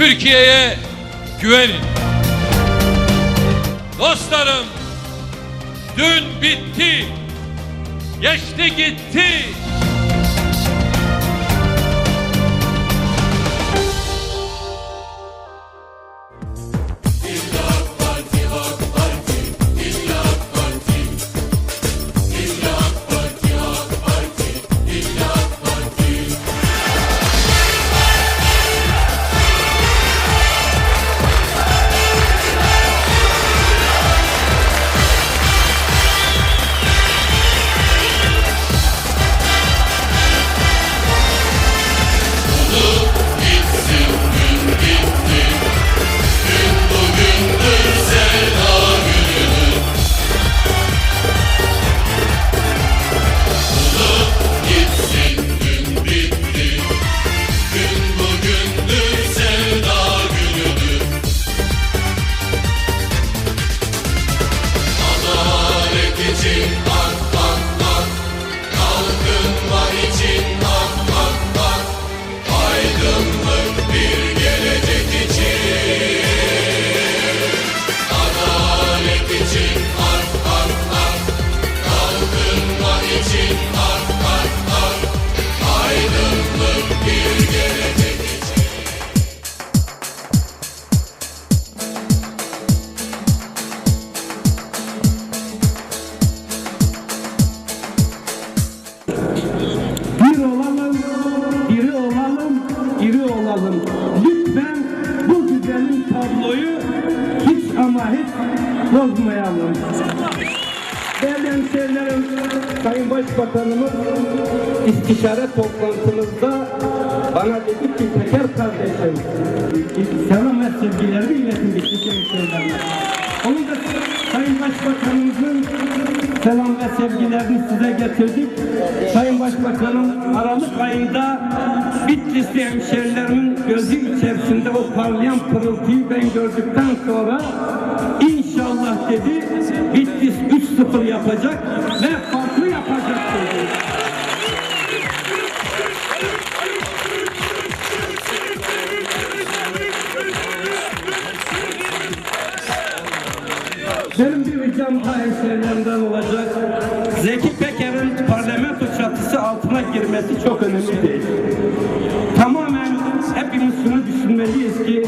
Türkiye'ye güvenin. Dostlarım, dün bitti, geçti gitti. Başbakanımız istişare toplantımızda bana dedi ki Peker kardeşim, selam ve sevgilerimi iletin gitti hemşehrilerime. Onun da Sayın Başbakanımızın selam ve sevgilerini size getirdik. Sayın Başbakanım Aralık ayında Bitlisli hemşerilerimin gözü içerisinde o parlayan pırıltıyı ben gördükten sonra inşallah dedi Bitlis 3-0 yapacak ve Benim bir daha hemşehrilerimden olacak. Zeki Peker'in parlamento çatısı altına girmesi çok önemli değil. Tamamen hepimiz şunu düşünmeliyiz ki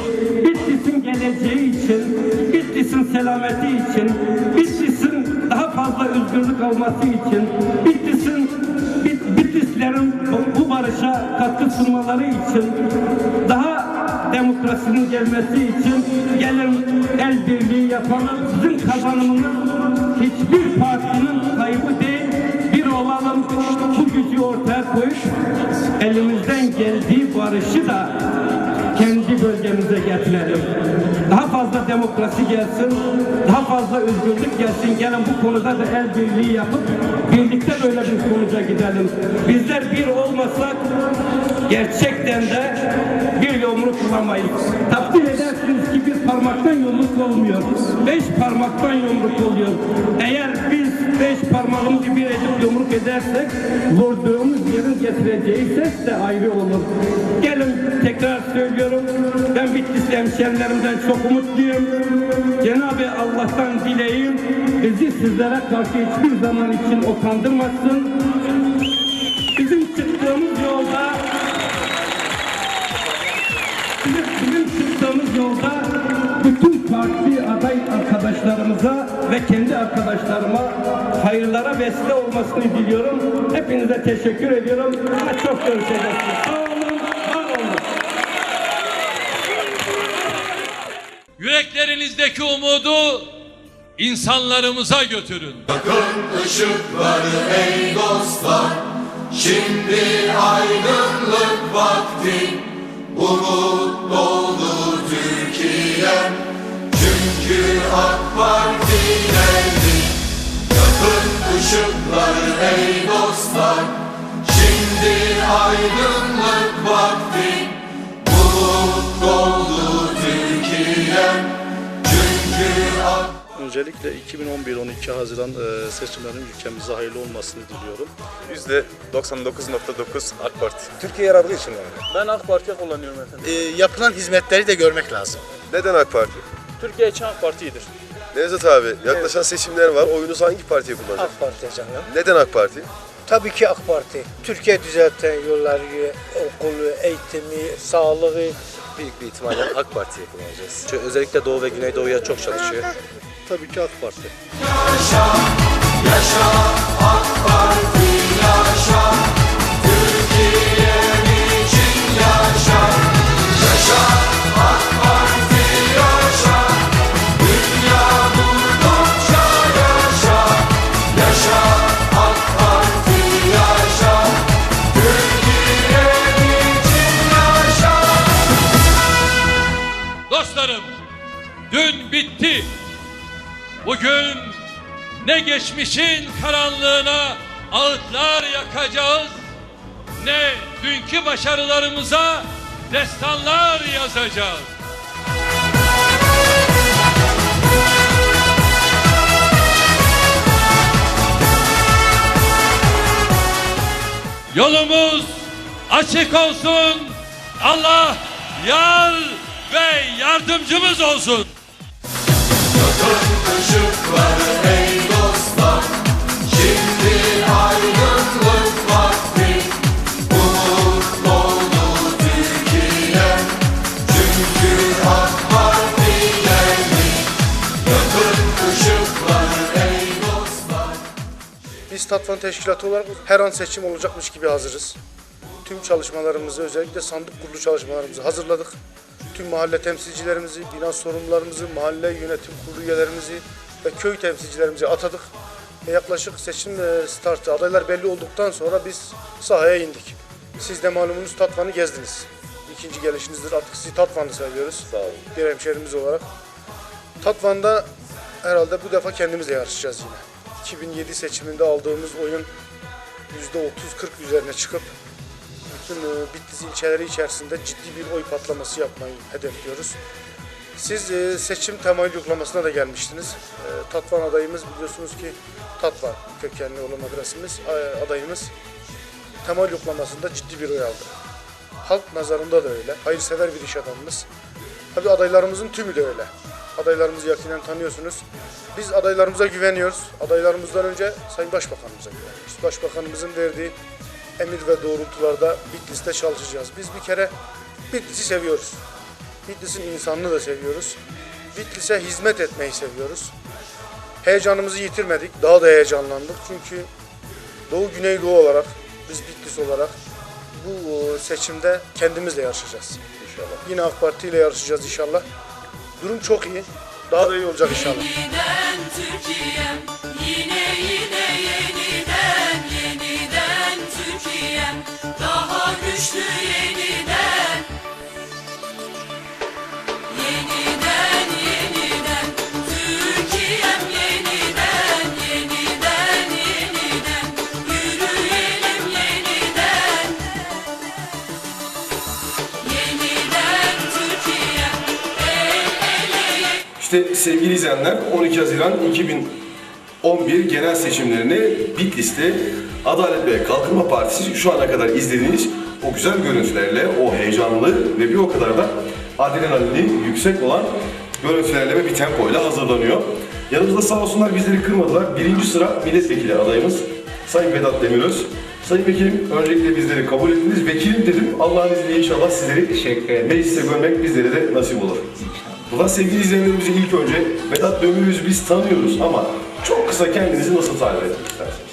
Bitlis'in geleceği için, Bitlis'in selameti için, Bitlis'in fazla özgürlük alması için, Bitlis'in Bit- Bitlislerin bu barışa katkı sunmaları için daha demokrasinin gelmesi için gelin el birliği yapalım. Sizin kazanımınız hiçbir partinin kaybı değil. Bir olalım bu gücü ortaya koyup elimizden geldiği barışı da kendi bölgemize getirelim. Demokrasi gelsin, daha fazla özgürlük gelsin. Gelin bu konuda da el birliği yapıp birlikte böyle bir sonuca gidelim. Bizler bir olmasak gerçekten de bir yumruk bulamayız. Takdir edersiniz ki bir parmaktan yumruk olmuyor. Beş parmaktan yumruk oluyor. Eğer biz beş parmağımızı bir edip yumruk edersek vurduğumuz yerin getireceği ses de ayrı olur. Gelin tekrar söylüyorum. Ben Bitlisli hemşerilerimden çok umutluyum. Cenab-ı Allah'tan dileğim bizi sizlere karşı hiçbir zaman için utandırmasın. Bizim çıktığımız yolda bizim, bizim çıktığımız yolda bütün parti aday arkadaşlarımıza ve kendi arkadaşlarıma hayırlara vesile olmasını diliyorum. Hepinize teşekkür ediyorum. Daha çok görüşeceğiz. Sağ olun, var olun. Yüreklerinizdeki umudu insanlarımıza götürün. Yakın ışıkları ey dostlar Şimdi aydınlık vakti Umut doldu Türkiye Çünkü AK Parti geldi Yakın ışıkları ey dostlar Şimdi aydınlık vakti Umut doldu Türkiye Çünkü AK Öncelikle 2011-12 Haziran e, seçimlerinin ülkemize hayırlı olmasını diliyorum. %99.9 AK Parti. Türkiye yararlı için yani. Ben AK Parti'ye kullanıyorum efendim. e, yapılan hizmetleri de görmek lazım. Neden AK Parti? Türkiye için AK Parti iyidir. Nevzat abi yaklaşan seçimler var. Oyunuzu hangi partiye kullanacak? AK Parti canım. Neden AK Parti? Tabii ki AK Parti. Türkiye düzelten yolları, okulu, eğitimi, sağlığı. Büyük bir ihtimalle AK Parti'ye kullanacağız. Çünkü özellikle Doğu ve Güneydoğu'ya çok çalışıyor. Tabii ki AK Parti. Dostlarım, ne geçmişin karanlığına ağıtlar yakacağız, ne dünkü başarılarımıza destanlar yazacağız. Yolumuz açık olsun. Allah yar ve yardımcımız olsun. Işıkları ey Biz Tatvan Teşkilatı olarak her an seçim olacakmış gibi hazırız. Tüm çalışmalarımızı, özellikle sandık kurulu çalışmalarımızı hazırladık. Tüm mahalle temsilcilerimizi, bina sorumlularımızı, mahalle yönetim kurulu üyelerimizi ve köy temsilcilerimizi atadık. Ve yaklaşık seçim startı, adaylar belli olduktan sonra biz sahaya indik. Siz de malumunuz Tatvan'ı gezdiniz. İkinci gelişinizdir. Artık sizi Tatvan'ı seviyoruz. Sağ olun. Bir hemşehrimiz olarak. Tatvan'da herhalde bu defa kendimizle yarışacağız yine. 2007 seçiminde aldığımız oyun %30-40 üzerine çıkıp bütün e, Bitlis ilçeleri içerisinde ciddi bir oy patlaması yapmayı hedefliyoruz. Siz e, seçim temayül yoklamasına da gelmiştiniz. E, Tatvan adayımız biliyorsunuz ki Tatvan kökenli olan adresimiz, adayımız temayül yoklamasında ciddi bir oy aldı. Halk nazarında da öyle. Hayırsever bir iş adamımız. Tabii adaylarımızın tümü de öyle. Adaylarımızı yakinen tanıyorsunuz. Biz adaylarımıza güveniyoruz. Adaylarımızdan önce Sayın Başbakanımıza güveniyoruz. Başbakanımızın verdiği emir ve doğrultularda Bitlis'te çalışacağız. Biz bir kere Bitlis'i seviyoruz. Bitlis'in insanını da seviyoruz. Bitlis'e hizmet etmeyi seviyoruz. Heyecanımızı yitirmedik. Daha da heyecanlandık. Çünkü Doğu Güneydoğu olarak, biz Bitlis olarak bu e, seçimde kendimizle yarışacağız. İnşallah. Yine AK Parti ile yarışacağız inşallah. Durum çok iyi. Daha da iyi olacak inşallah. Türkiye'm yine sevgili izleyenler 12 Haziran 2011 genel seçimlerini Bitlis'te Adalet ve Kalkınma Partisi şu ana kadar izlediğiniz o güzel görüntülerle, o heyecanlı ve bir o kadar da adrenalini yüksek olan görüntülerle ve bir tempoyla hazırlanıyor. Yanımızda sağ olsunlar bizleri kırmadılar. Birinci sıra milletvekili adayımız Sayın Vedat Demiröz. Sayın Vekilim öncelikle bizleri kabul ettiniz. Vekilim dedim. Allah'ın izniyle inşallah sizleri mecliste görmek bizlere de nasip olur. Buradan sevgili izleyenlerimize ilk önce Vedat Demiröz'ü biz tanıyoruz ama çok kısa kendinizi nasıl tarif etmek istersiniz?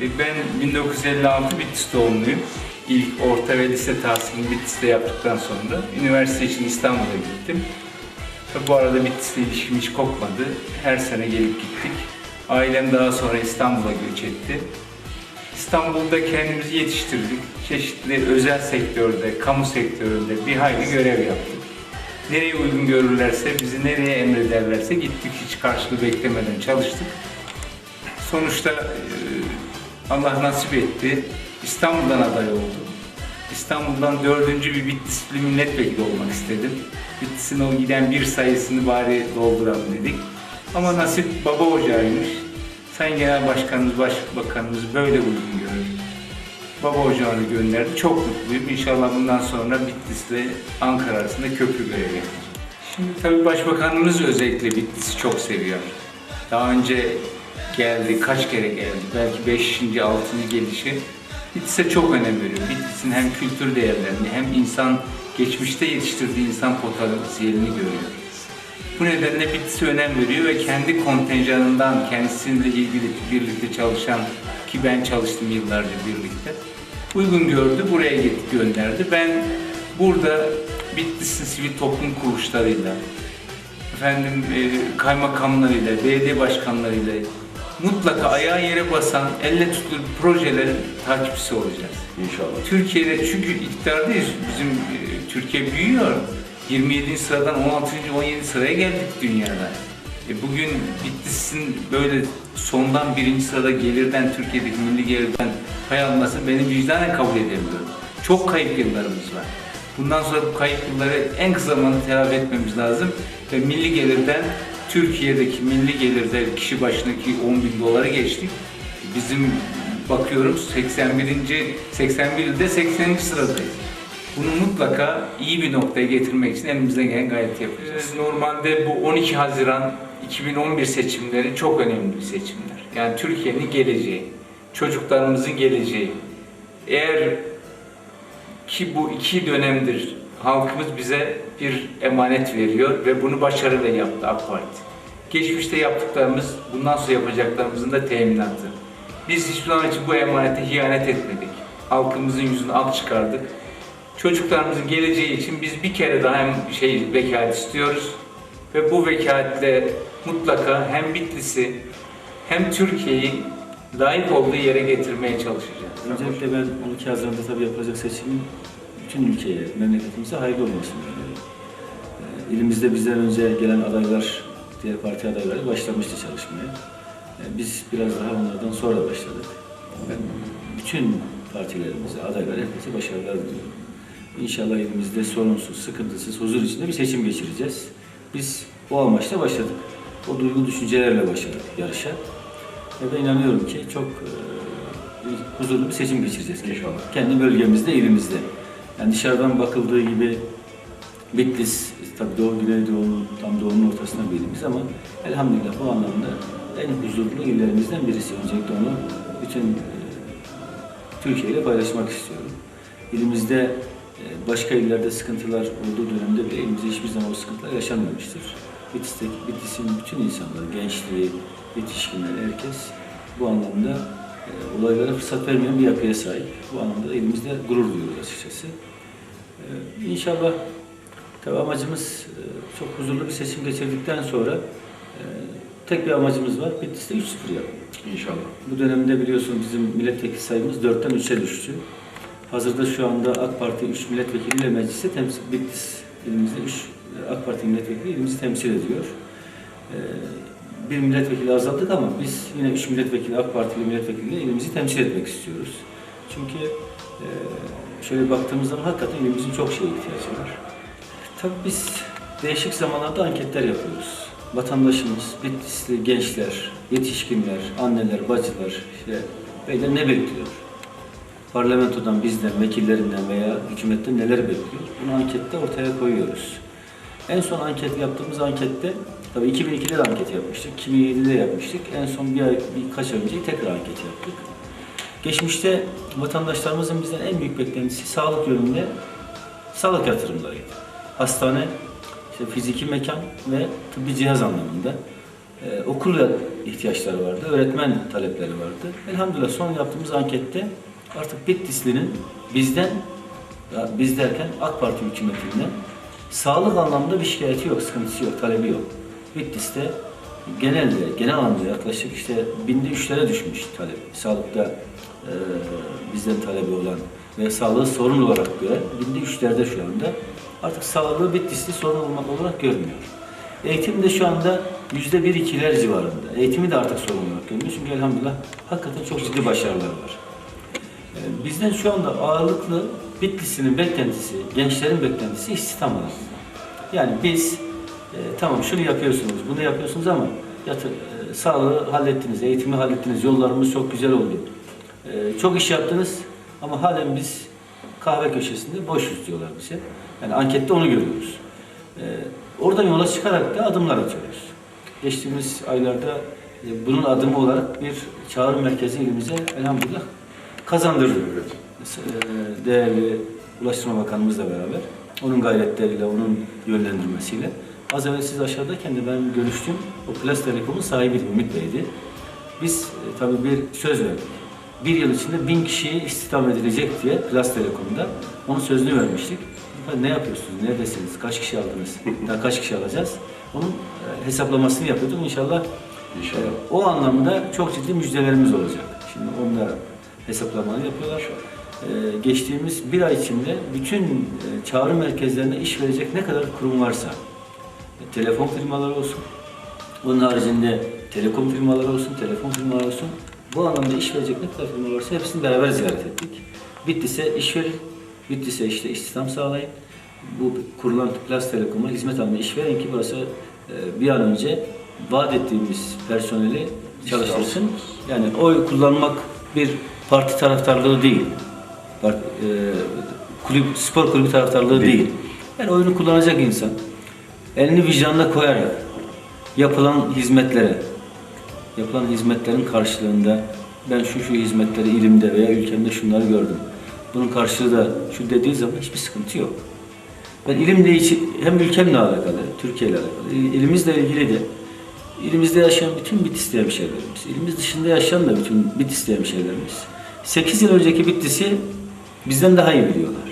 E, Ben 1956 Bitlis doğumluyum. İlk orta ve lise tahsilini Bitlis'te yaptıktan sonra üniversite için İstanbul'a gittim. Bu arada Bitlis'le ilişkim hiç kopmadı. Her sene gelip gittik. Ailem daha sonra İstanbul'a göç etti. İstanbul'da kendimizi yetiştirdik. Çeşitli özel sektörde, kamu sektöründe bir hayli görev yaptık. Nereye uygun görürlerse, bizi nereye emrederlerse gittik. Hiç karşılığı beklemeden çalıştık. Sonuçta e, Allah nasip etti. İstanbul'dan aday oldum. İstanbul'dan dördüncü bir Bitlisli milletvekili olmak istedim. Bitlis'in o giden bir sayısını bari dolduralım dedik. Ama nasip baba ocağıymış. Sayın Genel Başkanımız, Başbakanımız böyle uygun görür. Baba ocağını gönderdi. Çok mutluyum. İnşallah bundan sonra Bitlis'le Ankara arasında köprü görevi. Şimdi tabii Başbakanımız özellikle Bitlis'i çok seviyor. Daha önce geldi, kaç kere geldi. Belki 5. 6. gelişi. Bitlis'e çok önem veriyor. Bitlis'in hem kültür değerlerini hem insan geçmişte yetiştirdiği insan potansiyelini görüyor. Bu nedenle Bitlis'e önem veriyor ve kendi kontenjanından kendisiyle ilgili birlikte çalışan ki ben çalıştım yıllarca birlikte uygun gördü buraya git gönderdi. Ben burada Bitlis'in sivil toplum kuruluşlarıyla efendim e, kaymakamlarıyla, belediye başkanlarıyla mutlaka ayağı yere basan, elle tutulur projelerin takipçisi olacağız. İnşallah. Türkiye'de çünkü iktidardayız. Bizim e, Türkiye büyüyor. 27. sıradan 16. 17. sıraya geldik dünyada. E, bugün Bitlis'in böyle sondan birinci sırada gelirden, Türkiye'deki milli gelirden pay almasını benim vicdanen kabul edemiyorum. Çok kayıp yıllarımız var. Bundan sonra bu kayıp yılları en kısa zamanda telafi etmemiz lazım. Ve milli gelirden, Türkiye'deki milli gelirde kişi başındaki 10 bin dolara geçtik. Bizim bakıyorum 81. 81 ilde 80. sıradayız. Bunu mutlaka iyi bir noktaya getirmek için elimizden gelen gayreti yapacağız. Normalde bu 12 Haziran 2011 seçimleri çok önemli bir seçimler. Yani Türkiye'nin geleceği, çocuklarımızın geleceği. Eğer ki bu iki dönemdir halkımız bize bir emanet veriyor ve bunu başarıyla yaptı AK Parti. Geçmişte yaptıklarımız, bundan sonra yapacaklarımızın da teminatı. Biz hiçbir zaman için bu emanete ihanet etmedik. Halkımızın yüzünü ak çıkardık. Çocuklarımızın geleceği için biz bir kere daha hem şey vekalet istiyoruz ve bu vekaletle mutlaka hem Bitlis'i hem Türkiye'yi layık olduğu yere getirmeye çalışacağız. Öncelikle ben 12 Haziran'da tabii yapılacak seçimin bütün ülkeye, memleketimize hayırlı olmasını diliyorum. Ee, İlimizde bizden önce gelen adaylar, diğer parti adayları başlamıştı çalışmaya. Ee, Biz biraz daha onlardan sonra başladık. Ben bütün partilerimize, adaylara herkese başarılar diliyorum. İnşallah elimizde sorunsuz, sıkıntısız, huzur içinde bir seçim geçireceğiz. Biz o amaçla başladık. O duygu düşüncelerle başladık yarışa. Ve ben inanıyorum ki çok e, huzurlu bir seçim geçireceğiz inşallah. Kendi bölgemizde, ilimizde. Yani dışarıdan bakıldığı gibi Bitlis, tabii Doğu Güneydoğu'nun, tam Doğu'nun ortasında bir ilimiz ama elhamdülillah bu anlamda en huzurlu illerimizden birisi. Öncelikle onu bütün e, Türkiye ile paylaşmak istiyorum. İlimizde başka illerde sıkıntılar olduğu dönemde bile elimizde hiçbir zaman o sıkıntılar yaşanmamıştır. Bitlis'teki, Bitlis'in bütün insanları, gençliği, yetişkinler, herkes bu anlamda e, olaylara fırsat vermeyen bir yapıya sahip. Bu anlamda elimizde gurur duyuyoruz açıkçası. E, inşallah tabi amacımız e, çok huzurlu bir seçim geçirdikten sonra e, tek bir amacımız var. Bitlis'te 3-0 yapmak. İnşallah. Bu dönemde biliyorsun bizim milletvekili sayımız 4'ten 3'e düştü. Hazırda şu anda AK Parti 3 milletvekiliyle mecliste temsil, Bitlis ilimizde 3 AK Parti milletvekili ilimizi temsil ediyor. Ee, bir milletvekili azaldık ama biz yine 3 milletvekili AK Partili milletvekiliyle ilimizi temsil etmek istiyoruz. Çünkü e, şöyle baktığımız zaman hakikaten ilimizin çok şeye ihtiyacı var. Tabii biz değişik zamanlarda anketler yapıyoruz. Vatandaşımız, Bitlisli gençler, yetişkinler, anneler, bacılar, işte beyler ne bekliyor? Parlamentodan, bizden, vekillerinden veya hükümetten neler bekliyor? Bunu ankette ortaya koyuyoruz. En son anket yaptığımız ankette, tabii 2002'de de anket yapmıştık, 2007'de yapmıştık. En son bir ay, birkaç ay önce tekrar anket yaptık. Geçmişte vatandaşlarımızın bizden en büyük beklentisi sağlık yönünde sağlık yatırımlarıydı. Hastane, işte fiziki mekan ve tıbbi cihaz anlamında. Ee, okula ihtiyaçları vardı, öğretmen talepleri vardı. Elhamdülillah son yaptığımız ankette artık Bitlisli'nin bizden, biz derken AK Parti hükümetinden sağlık anlamda bir şikayeti yok, sıkıntısı yok, talebi yok. Bitlis'te genelde, genel anlamda yaklaşık işte binde üçlere düşmüş talep. Sağlıkta e, bizden talebi olan ve sağlığı sorun olarak gören binde üçlerde şu anda. Artık sağlığı Bitlis'te sorun olmak olarak görmüyor. Eğitim de şu anda yüzde bir ikiler civarında. Eğitimi de artık sorun olarak görmüyor. Çünkü elhamdülillah hakikaten çok ciddi başarılar var. Bizden şu anda ağırlıklı Bitlis'in beklentisi, gençlerin beklentisi istihdam alanında. Yani biz e, tamam şunu yapıyorsunuz, bunu yapıyorsunuz ama Yatır, e, sağlığı hallettiniz, eğitimi hallettiniz, yollarımız çok güzel oldu. E, çok iş yaptınız ama halen biz kahve köşesinde boşuz diyorlar bize. Yani ankette onu görüyoruz. E, oradan yola çıkarak da adımlar atıyoruz. Geçtiğimiz aylarda e, bunun adımı olarak bir çağrı merkezi ilimize elhamdülillah kazandırdık. E, değerli Ulaştırma Bakanımızla beraber, onun gayretleriyle, onun yönlendirmesiyle. Az evvel siz aşağıdayken de ben görüştüm. O Plus Telekom'un sahibi Ümit Bey'di. Biz e, tabii bir söz verdik. Bir yıl içinde bin kişiyi istihdam edilecek diye Plus Telekom'da onun sözünü vermiştik. Ne yapıyorsunuz, neredesiniz, kaç kişi aldınız, daha kaç kişi alacağız? Onun e, hesaplamasını yapıyorduk. İnşallah, İnşallah. e, o anlamda çok ciddi müjdelerimiz olacak. Şimdi onlar hesaplamaları yapıyorlar. E, geçtiğimiz bir ay içinde bütün e, çağrı merkezlerine iş verecek ne kadar kurum varsa, e, telefon firmaları olsun, bunun haricinde telekom firmaları olsun, telefon firmaları olsun, bu anlamda iş verecek ne kadar firma varsa hepsini beraber ziyaret ettik. Bitlis'e iş verin, Bitlis'e işte istihdam sağlayın. Bu kurulan Plus Telekom'a hizmet almaya iş verin ki burası e, bir an önce vaat ettiğimiz personeli çalıştırsın. Yani oy kullanmak bir parti taraftarlığı değil. Part- e, kulüp, spor kulübü taraftarlığı değil. Yani oyunu kullanacak insan elini vicdanına koyarak yapılan hizmetlere, yapılan hizmetlerin karşılığında ben şu şu hizmetleri ilimde veya ülkemde şunları gördüm. Bunun karşılığı da şu dediği zaman hiçbir sıkıntı yok. Ben ilimle içi, hem ülkemle alakalı, Türkiye ile alakalı, il- ilimizle ilgili de ilimizde yaşayan bütün Bitlisli hemşehrilerimiz, ilimiz dışında yaşayan da bütün Bitlisli hemşehrilerimiz 8 yıl önceki Bitlis'i bizden daha iyi biliyorlar.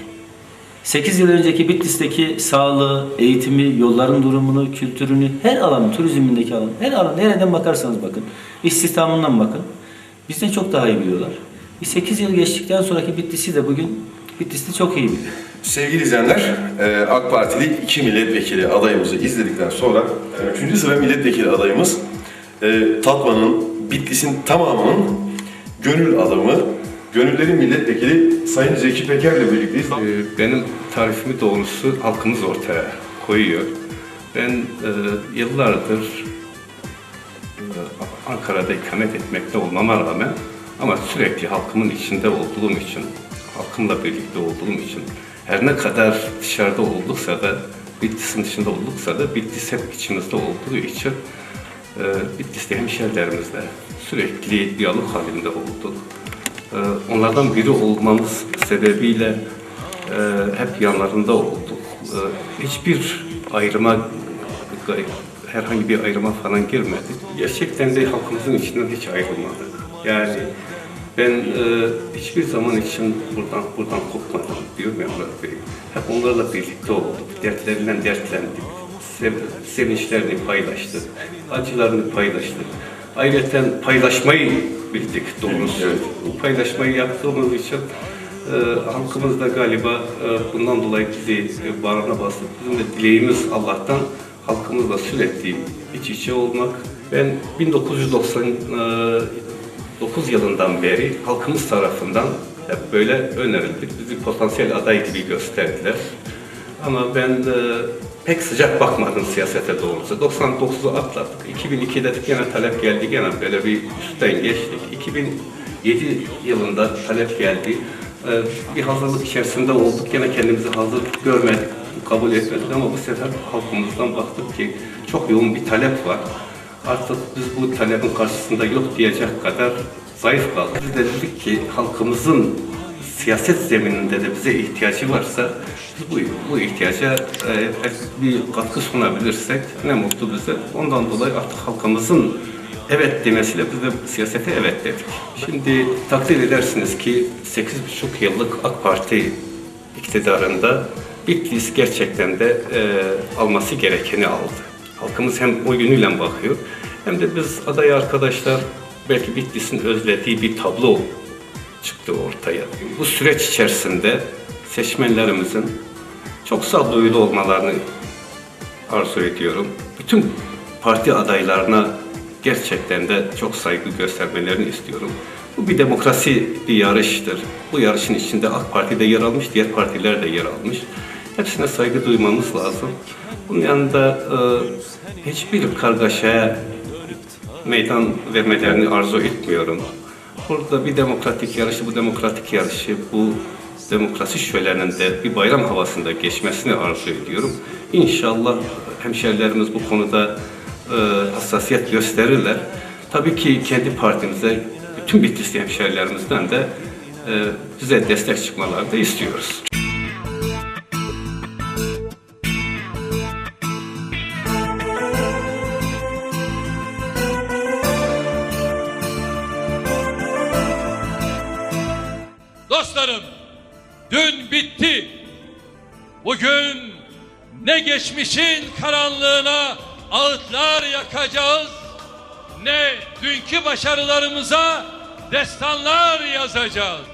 8 yıl önceki Bitlis'teki sağlığı, eğitimi, yolların durumunu, kültürünü, her alan, turizmindeki alan, her alan, nereden bakarsanız bakın, istihdamından bakın, bizden çok daha iyi biliyorlar. 8 yıl geçtikten sonraki Bitlis'i de bugün Bitlis'te çok iyi biliyor. Sevgili izleyenler, e, AK Partili iki milletvekili adayımızı izledikten sonra e, üçüncü sıra milletvekili adayımız e, Tatvan'ın, Bitlis'in tamamının gönül adamı, gönüllerin milletvekili Sayın Zeki Peker'le birlikteyiz. Ee, Benim tarifimi doğrusu halkımız ortaya koyuyor. Ben e, yıllardır e, Ankara'da ikamet etmekte olmama rağmen ama sürekli halkımın içinde olduğum için, halkımla birlikte olduğum için her ne kadar dışarıda olduksa da, Bitlis'in dışında olduksa da Bitlis hep içimizde olduğu için e, Bitlis'te hemşehrilerimizle sürekli diyalog halinde olduk. E, onlardan biri olmamız sebebiyle e, hep yanlarında olduk. E, hiçbir ayrıma, herhangi bir ayrıma falan girmedik. Gerçekten de halkımızın içinden hiç ayrılmadık. Yani ben e, hiçbir zaman için buradan buradan kopmadım diyorum ya Murat Bey. Hep onlarla birlikte olduk. Dertlerinden dertlendik. Sev, sevinçlerini paylaştık. Acılarını paylaştık. Ayrıca paylaşmayı bildik doğrusu. Bu paylaşmayı yaptığımız için e, halkımız da galiba e, bundan dolayı bizi e, bağrına bastı. Bizim de dileğimiz Allah'tan halkımızla sürekli iç içe olmak. Ben 1999 yılından beri halkımız tarafından hep böyle önerildik. Bizi potansiyel aday gibi gösterdiler. Ama ben e, pek sıcak bakmadım siyasete doğrusu. 99'u atlattık. 2002'de gene talep geldi. Gene böyle bir üstten geçtik. 2007 yılında talep geldi. E, bir hazırlık içerisinde olduk. Gene kendimizi hazır görmedik, kabul etmedik ama bu sefer halkımızdan baktık ki çok yoğun bir talep var. Artık biz bu talebin karşısında yok diyecek kadar zayıf kaldık. Biz de dedik ki halkımızın siyaset zemininde de bize ihtiyacı varsa bu, bu ihtiyaca e, bir katkı sunabilirsek ne mutlu bize. Ondan dolayı artık halkımızın evet demesiyle biz de siyasete evet dedik. Şimdi takdir edersiniz ki 8,5 yıllık AK Parti iktidarında Bitlis gerçekten de e, alması gerekeni aldı. Halkımız hem o yönüyle bakıyor hem de biz aday arkadaşlar belki Bitlis'in özlediği bir tablo çıktı ortaya. Bu süreç içerisinde seçmenlerimizin çok sağduyulu olmalarını arzu ediyorum. Bütün parti adaylarına gerçekten de çok saygı göstermelerini istiyorum. Bu bir demokrasi bir yarıştır. Bu yarışın içinde AK Parti de yer almış, diğer partiler de yer almış. Hepsine saygı duymamız lazım. Bunun yanında e, hiçbir kargaşaya meydan vermelerini arzu etmiyorum. Burada bir demokratik yarışı, bu demokratik yarışı, bu demokrasi şöleninde de bir bayram havasında geçmesini arzu ediyorum. İnşallah hemşerilerimiz bu konuda e, hassasiyet gösterirler. Tabii ki kendi partimize, bütün Bitlisli hemşerilerimizden de e, bize destek çıkmalarını da istiyoruz. Bugün ne geçmişin karanlığına ağıtlar yakacağız, ne dünkü başarılarımıza destanlar yazacağız.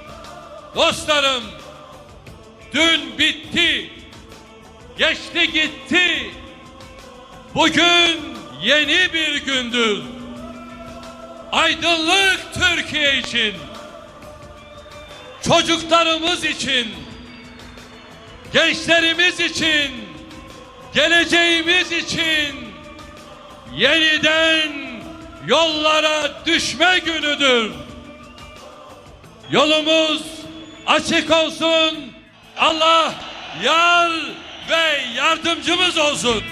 Dostlarım, dün bitti, geçti gitti. Bugün yeni bir gündür. Aydınlık Türkiye için çocuklarımız için, gençlerimiz için, geleceğimiz için yeniden yollara düşme günüdür. Yolumuz açık olsun. Allah yar ve yardımcımız olsun.